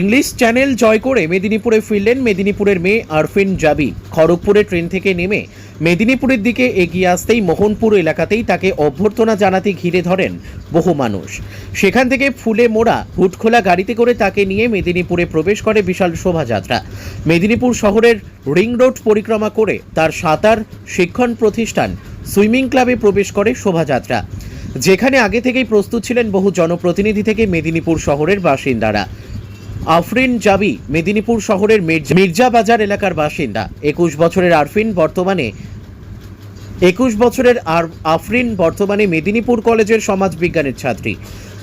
English channel জয় করে মেদিনীপুরে ফিরলেন মেদিনীপুরের মেয়ে আরফিন জাবি। খড়গপুরে ট্রেন থেকে নেমে মেদিনীপুরের দিকে এগিয়ে আসতেই মোহনপুর এলাকাতেই তাকে অভ্যর্থনা জানাতে ঘিরে ধরেন বহু মানুষ। সেখান থেকে ফুলে মোড়া হুটখোলা গাড়িতে করে তাকে নিয়ে মেদিনীপুরে প্রবেশ করে বিশাল শোভাযাত্রা। মেদিনীপুর শহরের রিং রোড পরিক্রমা করে তার সাঁতার শিক্ষণ প্রতিষ্ঠান সুইমিং ক্লাবে প্রবেশ করে শোভাযাত্রা। যেখানে আগে থেকেই প্রস্তুত ছিলেন বহু জনপ্রতিনিধি থেকে মেদিনীপুর শহরের বাসিন্দারা। আফরিন জাবি মেদিনীপুর শহরের মির্জা- বাজার এলাকার বাসিন্দা। একুশ বছরের আরফিন বর্তমানে একুশ বছরের আর আফরিন বর্তমানে মেদিনীপুর কলেজের সমাজবিজ্ঞানের ছাত্রী।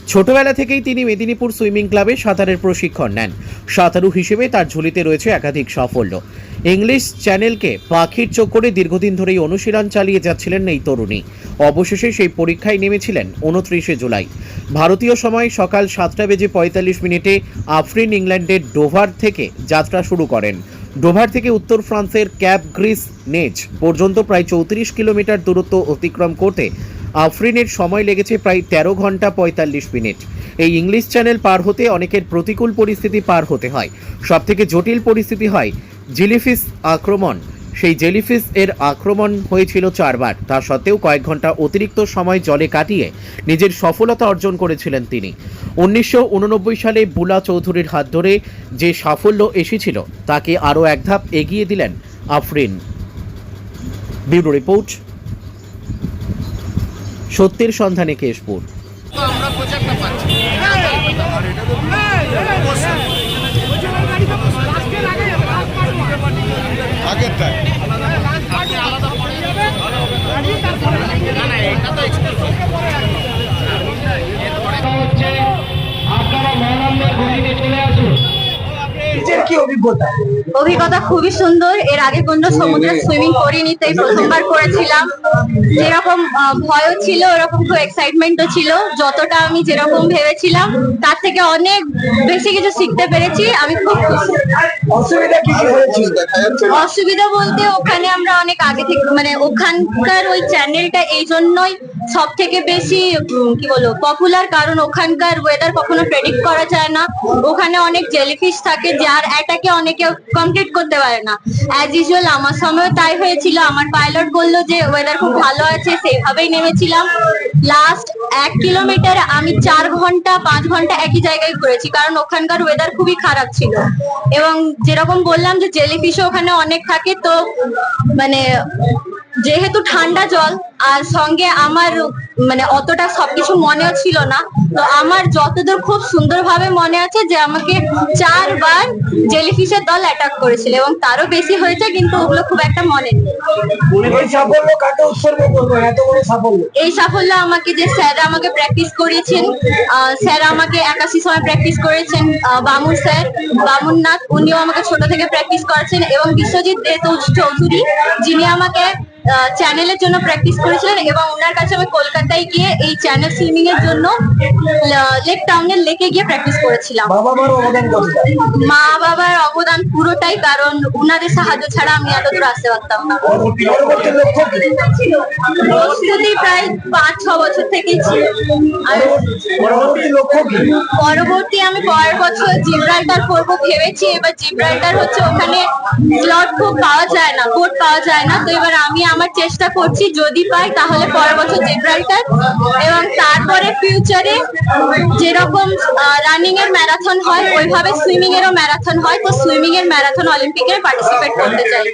ছোটবেলা থেকেই তিনি মেদিনীপুর সুইমিং ক্লাবে সাঁতারের প্রশিক্ষণ নেন। সাঁতারু হিসেবে তার ঝুলিতে রয়েছে একাধিক সাফল্য। ইংলিশ চ্যানেলকে পাখির চোখ করে দীর্ঘদিন ধরেই অনুশীলন চালিয়ে যাচ্ছিলেন এই তরুণী। অবশেষে সেই পরীক্ষায় নেমেছিলেন উনত্রিশে জুলাই। ভারতীয় সময় সকাল সাতটা বেজে পঁয়তাল্লিশ মিনিটে আফরিন ইংল্যান্ডের ডোভার থেকে যাত্রা শুরু করেন। ডোভার থেকে উত্তর ফ্রান্সের ক্যাপ গ্রিস নেচ পর্যন্ত প্রায় চৌত্রিশ কিলোমিটার দূরত্ব অতিক্রম করতে আফরিনের সময় লেগেছে প্রায় তেরো ঘণ্টা পঁয়তাল্লিশ মিনিট। এই ইংলিশ চ্যানেল পার হতে অনেকের প্রতিকূল পরিস্থিতি পার হতে হয়। সবথেকে জটিল পরিস্থিতি হয় জিলিফিস আক্রমণ। সেই জেলিফিস এর আক্রমণ হয়েছিল চারবার। তা সত্ত্বেও কয়েক ঘণ্টা অতিরিক্ত সময় জলে কাটিয়ে নিজের সফলতা অর্জন করেছিলেন তিনি। উনিশশো উননব্বই সালে বুলা চৌধুরীর হাত ধরে যে সাফল্য এসেছিল, তাকে আরও এক ধাপ এগিয়ে দিলেন আফরিন। ব্যুরো রিপোর্ট সত্যের সন্ধানে কেশপুর আমরা অভিজ্ঞতা? অভিজ্ঞতা খুবই সুন্দর। এর আগে কোনো সমুদ্রে সুইমিং করিনি তাই প্রথমবার করেছিলাম। যেরকম ভয়ও ছিল ওরকম খুব এক্সাইটমেন্টও ছিল। যতটা আমি যেরকম ভেবেছিলাম তার থেকে অনেক বেশি কিছু শিখতে পেরেছি। আমি খুব খুশি। অসুবিধা কি হয়েছিল? অসুবিধা বলতে ওখানে আমরা অনেক আগে থেকে মানে ওখানকার ওই চ্যানেলটা এই জন্যই সব থেকে বেশি কি বলব পপুলার কারণ ওখানকার ওয়েদার কখনো প্রেডিক্ট করা যায় না। ওখানে অনেক জেলিফিশ থাকে, যার অ্যাটাকে অনেকে কমপ্লিট করতে পারে না। অ্যাজ ইউজুয়াল আমার সময়ও তাই হয়েছিল। আমার পাইলট বলল যে ওয়েদার খুব ভালো আছে, সেইভাবেই নেমেছিলাম। লাস্ট এক কিলোমিটার আমি চার ঘণ্টা, পাঁচ ঘণ্টা একই জায়গায় ঘুরেছি, কারণ ওখানকার ওয়েদার খুবই খারাপ ছিল। এবং যেরকম বললাম যে জেলিফিশও ওখানে অনেক থাকে, তো মানে যেহেতু ঠান্ডা জল আর সঙ্গে আমার মানে অতটা সবকিছু মনেও ছিল না তো আমার যতদূর খুব সুন্দরভাবে মনে আছে যে আমাকে চারবার জেলিফিশের দল অ্যাটাক করেছিল এবং তারও বেশি হয়েছে কিন্তু ওগুলো খুব একটা মনে নেই। এই সাফল্য আমাকে যে স্যার আমাকে প্র্যাকটিস করিয়েছেন স্যার আমাকে একাশি সময় প্র্যাকটিস করেছেন বামুন স্যার বামুন নাথ উনিও আমাকে ছোট থেকে প্র্যাকটিস করেছেন এবং বিশ্বজিৎ দে চৌধুরী যিনি আমাকে চ্যানেলের জন্য প্র্যাকটিস করেছিলেন এবং ওনার কাছে আমি কলকাতায় গিয়ে এই চ্যানেল সুইমিং এর জন্য লেক টাউনের লেকে গিয়ে প্র্যাকটিস করেছিলাম। মা বাবার অবদান পুরোটাই কারণ ওনাদের সাহায্য ছাড়া আমি এত দূর আসতে পারতাম না। প্রস্তুতি প্রায় পাঁচ ছ বছর থেকেই ছিল। পরবর্তী পরবর্তী আমি পরের বছর জিব্রাল্টার করব ভেবেছি এবার জিব্রাল্টার হচ্ছে ওখানে স্লট খুব পাওয়া যায় না কোড পাওয়া যায় না। তো এবার আমি আমার চেষ্টা করছি, যদি পাই তাহলে পরের বছর জিব্রাল্টার এবং তারপরে ফিউচারে যেরকম রানিং এর ম্যারাথন হয়, ওইভাবে সুইমিং এরও ম্যারাথন হয়। তো সুইমিং এর ম্যারাথন অলিম্পিকে পার্টিসিপেট করতে চাই।